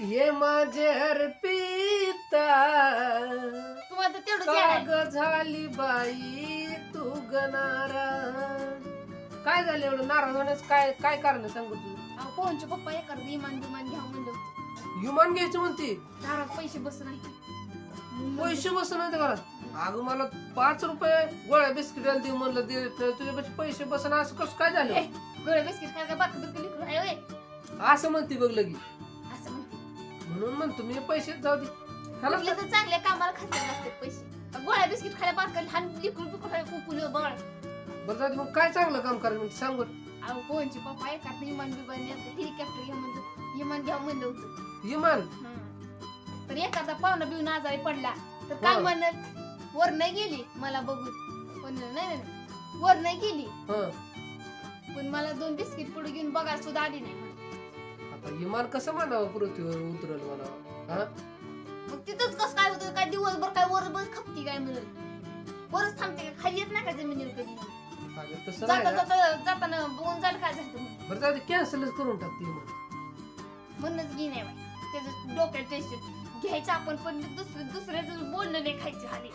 ये माझे तुम्हाला तेवढंच. काग झाली बाई तू गणारा काय झालं एवढं नाराज होण्यास? काय काय कारण आहे सांगू तू अहो, पोहनचे पप्पा एखादं इमान बिमान घ्या म्हणलं. होतं. घ्यायचं म्हणते? दारात पैसे बस नाही पैसे बसून होते घरात अगं मला पाच रुपये गोळ्या बिस्किट दे म्हणलं दे तर तुझ्यापाशी पैसे बसन असं कसं काय झालं? गोळे बिस्किट बाकी लिकरू आहे होय. असं म्हणते बघ लगी. म्हणून म्हणतो मी पैसे जाऊ दे. ह्याला तर चांगल्या कामाला खाते असतात पैसे. गोळ्या बिस्किट खायला बारकाली हान बिकरू खायला कुकुल बळ. बरं जाऊ दे मग काय चांगलं काम करायला म्हणजे सांग बरं. अहो पोहनचे पप्पा एखादं इमान बिमान हेलिकॉप्टर घ्या म्हणलं इमान घ्या म्हणलं होतं. इमान हं. तर एखादा पाहुणा बिवून आजारी पडला तर काय हा. म्हणत वर नाही गेली मला बघून. पण नाही नाही, नाही. वर नाही गेली. हं. पण मला दोन बिस्किट पुढे घेऊन बघायला सुद्धा आली नाही म्हणे. इमान कसं मानावं पृथ्वीवर उतरल हा? मग तिथंच कसं काय होतं काय दिवसभर काय वर बस खपती काय म्हणत वरच थांबते का? खाली येत नाही का जमिनीवर कधी? अगं तसं नाही जाता ना. जाता जाताना बघून काय झालं म्हणे. बरं जाऊ दे कॅन्सलच करून टाकते म्हणूनच घे नाही बाई. त्याचं डोक्यात टेन्शन घ्यायचं आपण पण दुसरं दुसऱ्याचं बोलणं नाही खायचं हाली.